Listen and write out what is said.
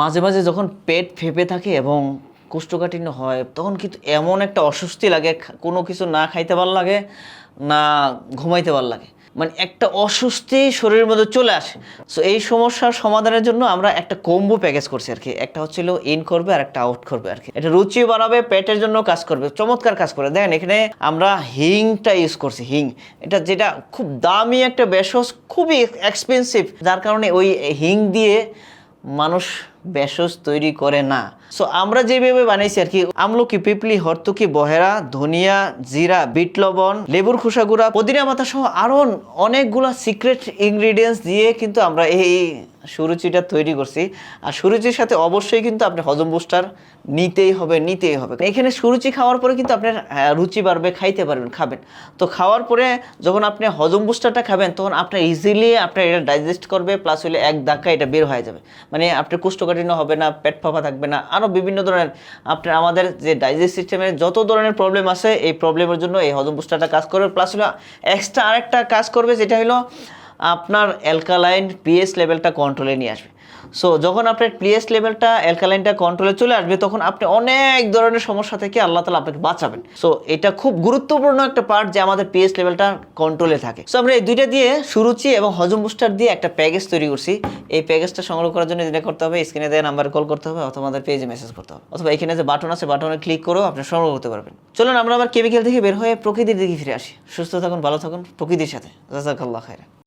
মাঝে মাঝে যখন পেট ফেপে থাকে এবং কোষ্ঠকাঠিন্য হয়, তখন কিন্তু এমন একটা অস্বস্তি লাগে কোনো কিছু না খাইতে ভালো লাগে, না ঘুমাইতে ভালো লাগে। মানে একটা অস্বস্তি শরীরের মধ্যে চলে আসে। সো এই সমস্যার সমাধানের জন্য আমরা একটা কম্বো প্যাকেজ করছি আর কি। একটা হচ্ছিল ইন করবে আর একটা আউট করবে আর কি। এটা রুচি বাড়াবে, পেটের জন্য কাজ করবে। চমৎকার কাজ করে। দেখেন এখানে আমরা হিংটা ইউজ করছি, হিং। এটা যেটা খুব দামি একটা ভেষজ, খুবই এক্সপেন্সিভ যার কারণে ওই হিং দিয়ে মানুষ ভেষজ তৈরি করে না। সো আমরা যেভাবে বানাইছি আর কি, আমলকি, পিপলি, হর্তুকি, বহেরা, ধনিয়া, জিরা, বিট লবণ, লেবুর খোসা গুঁড়া, পুদিনা মাথা সহ আরও অনেকগুলো সিক্রেট ইনগ্রিডিয়েন্টস দিয়ে কিন্তু আমরা এই সুরুচিটা তৈরি করছি। আর সুরুচির সাথে অবশ্যই কিন্তু আপনি হজম বুস্টার নিতেই হবে নিতেই হবে। এখানে সুরুচি খাওয়ার পরে কিন্তু আপনার রুচি বাড়বে, খাইতে পারবেন, খাবেন। তো খাওয়ার পরে যখন আপনি হজম বুস্টারটা খাবেন, তখন আপনার ইজিলি আপনার এটা ডাইজেস্ট করবে প্লাস হলে এক ধাক্কা এটা বের হয়ে যাবে। মানে আপনার কোষ্ঠকাঠিন্য হবে না, পেট ফাঁপা থাকবে না আরও বিভিন্ন ধরনের আপনার আমাদের যে ডাইজেস্ট সিস্টেমের যত ধরনের প্রবলেম আছে, এই প্রবলেমের জন্য এই হজম বুস্টারটা কাজ করবে। প্লাস হলো এক্সট্রা আরেকটা কাজ করবে, যেটা হলো আপনার অ্যালকালাইন পিএস লেভেলটা কন্ট্রোলে নিয়ে আসবে। সো যখন আপনার পিএস লেভেলটা অ্যালকালাইনটা কন্ট্রোলে চলে আসবে, তখন আপনি অনেক ধরনের সমস্যা থেকে আল্লাহ তালা আপনাকে বাঁচাবেন। সো এটা খুব গুরুত্বপূর্ণ একটা পার্ট যে আমাদের পিএস লেভেলটা কন্ট্রোলে থাকে। সো আমরা এই দুইটা দিয়ে সুরুচি এবং হজম বুস্টার দিয়ে একটা প্যাকেজ তৈরি করছি। এই প্যাকেজটা সংগ্রহ করার জন্য যেটা করতে হবে স্ক্রিনে দেওয়া নাম্বারে কল করতে হবে অথবা আমাদের পেজে মেসেজ করতে হবে। অথবা এখানে যে বাটন আছে বাটনে ক্লিক করেও আপনি সংগ্রহ করতে পারবেন। চলুন আমরা আবার কেমিক্যাল থেকে বের হয়ে প্রকৃতির দিকে ফিরে আসি। সুস্থ থাকুন, ভালো থাকুন প্রকৃতির সাথে। জাজাকাল্লাহ খায়রা